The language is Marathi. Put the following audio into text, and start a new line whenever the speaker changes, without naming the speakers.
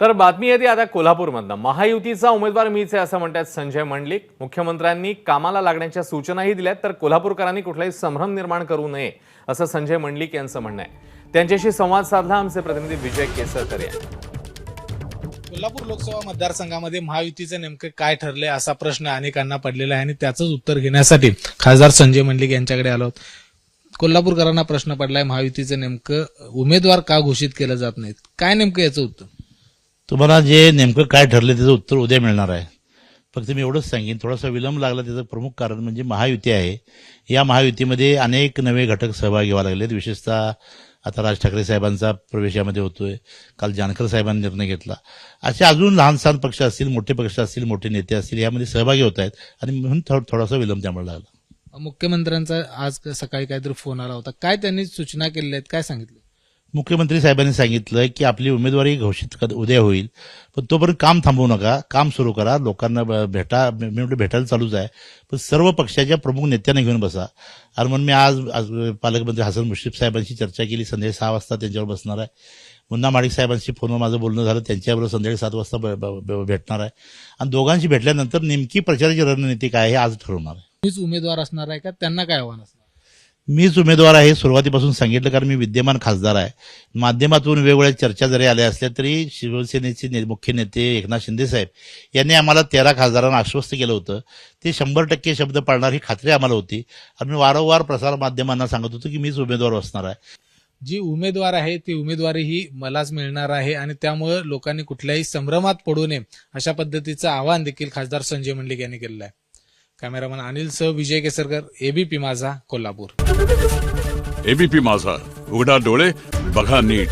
तर बातमी येते आता कोल्हापूरमधनं. महायुतीचा उमेदवार मीच आहे असं म्हणतात संजय मंडलिक. मुख्यमंत्र्यांनी कामाला लागण्याच्या सूचनाही दिल्यात तर कोल्हापूरकरांनी कुठलाही संभ्रम निर्माण करू नये असं संजय मंडलिक यांचं म्हणणं आहे. त्यांच्याशी संवाद साधला आमचे प्रतिनिधी विजय केसरकर यांनी.
कोल्हापूर लोकसभा मतदारसंघामध्ये महायुतीचं नेमकं काय ठरलंय असा प्रश्न अनेकांना पडलेला आहे आणि त्याचंच उत्तर घेण्यासाठी खासदार संजय मंडलिक यांच्याकडे आलो कोल्हापूरकरांना प्रश्न पडलाय महायुतीचं नेमकं उमेदवार का घोषित केलं जात नाहीत? काय नेमकं याचं उत्तर?
तुम्हाला जे नेमकं काय ठरलं त्याचं उत्तर उद्या मिळणार आहे. फक्त मी एवढंच सांगेन थोडासा विलंब लागला त्याचं प्रमुख कारण म्हणजे महायुती आहे. या महायुतीमध्ये अनेक नवे घटक सहभागी व्हायला लागलेत. विशेषतः आता राज ठाकरे साहेबांचा प्रवेश यामध्ये होतोय. काल जानकर साहेबांनी निर्णय घेतला. असे अजून लहान सहान पक्ष असतील मोठे पक्ष असतील मोठे नेते असतील यामध्ये सहभागी होत आहेत. आणि म्हणून थोडासा विलंब त्यामुळे लागला.
मुख्यमंत्र्यांचा आज सकाळी काहीतरी फोन आला होता. काय त्यांनी सूचना केलेल्या आहेत? काय सांगितलं?
मुख्यमंत्री साहेबांनी सांगितलं की आपली उमेदवारी घोषित कर- उद्या होईल. पण तोपर्यंत काम थांबवू नका काम सुरू करा लोकांना ब- भेटा मी म्हटलं भेटायला चालूच आहे. पण सर्व पक्षाच्या प्रमुख नेत्यांना घेऊन बसा. आणि म्हणून मी आज आज पालकमंत्री हसन मुश्रीफ साहेबांशी चर्चा केली. संध्याकाळी सहा वाजता त्यांच्यावर बसणार आहे. मुन्ना माडिक साहेबांशी फोनवर माझं बोलणं झालं. त्यांच्याबरोबर संध्याकाळी सात वाजता ब- ब- ब- भेटणार आहे. आणि दोघांशी भेटल्यानंतर नेमकी प्रचाराची रणनीती काय आहे हे आज ठरवणार आहे.
मीच उमेदवार असणार आहे का? त्यांना काय आव्हान असणार?
मीच उमेदवार आहे सुरुवातीपासून सांगितलं कारण मी विद्यमान खासदार आहे. माध्यमातून वेगवेगळ्या चर्चा जरी आल्या असल्या तरी शिवसेनेचे ने- मुख्य नेते एकनाथ शिंदे साहेब यांनी आम्हाला तेरा खासदारांना आश्वस्त केलं होतं. ते शंभर टक्के शब्द पाळणार ही खात्री आम्हाला होती. आणि मी वारंवार प्रसार माध्यमांना सांगत होतो की मीच उमेदवार असणार आहे.
जी उमेदवार आहे ती उमेदवारी ही मलाच मिळणार आहे आणि त्यामुळे लोकांनी कुठल्याही संभ्रमात पडू नये अशा पद्धतीचं आवाहन देखील खासदार संजय मंडलिक यांनी केलेलं आहे. कॅमेरामन अनिल सह विजय केसरकर एबीपी माझा कोल्हापूर.
एबीपी माझा. उघडा डोळे बघा नीट.